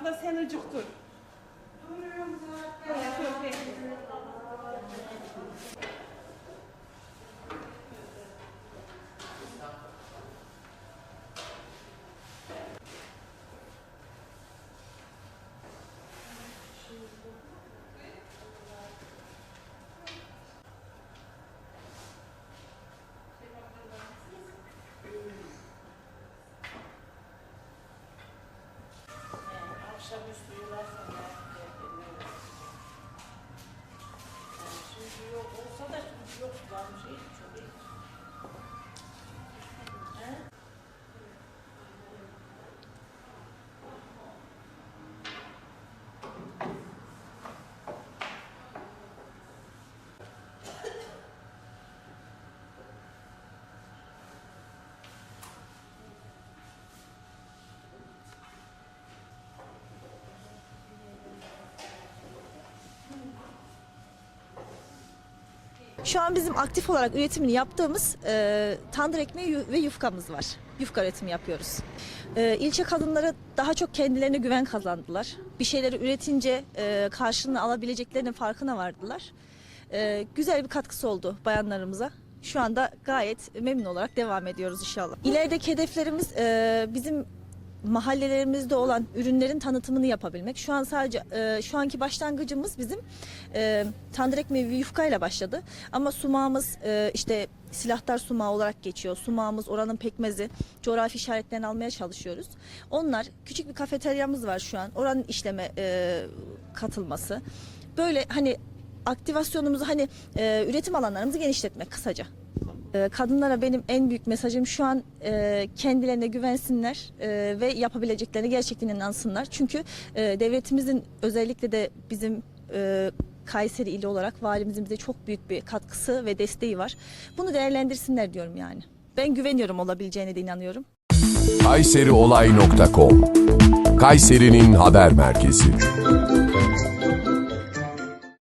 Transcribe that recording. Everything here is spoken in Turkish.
Abla sen ıcık dur. Duruyorum zaten. Çok iyi. Akşamüstü yularsan Şimdi yok olsa da şimdi yok varmış iyi Şu an bizim aktif olarak üretimini yaptığımız e, tandır ekmeği ve yufkamız var. Yufka üretimi yapıyoruz. E, ilçe kadınları daha çok kendilerine güven kazandılar. Bir şeyleri üretince e, karşılığını alabileceklerinin farkına vardılar. E, güzel bir katkısı oldu bayanlarımıza. Şu anda gayet memnun olarak devam ediyoruz inşallah. İlerideki hedeflerimiz e, bizim mahallelerimizde olan ürünlerin tanıtımını yapabilmek. Şu an sadece e, şu anki başlangıcımız bizim e, tandır ekmeği ve yufkayla başladı. Ama sumağımız e, işte silahtar sumağı olarak geçiyor. Sumağımız oranın pekmezi, coğrafi işaretlerini almaya çalışıyoruz. Onlar küçük bir kafeteryamız var şu an. Oranın işleme e, katılması. Böyle hani aktivasyonumuzu hani e, üretim alanlarımızı genişletmek kısaca. E, Kadınlara benim en büyük mesajım şu an e, kendilerine güvensinler e, ve yapabileceklerini gerçekten inansınlar. Çünkü e, devletimizin özellikle de bizim Kayseri ili olarak valimizin bize çok büyük bir katkısı ve desteği var. Bunu değerlendirsinler diyorum yani. Ben güveniyorum olabileceğine de inanıyorum. kayseriolay.com Kayseri'nin haber merkezi.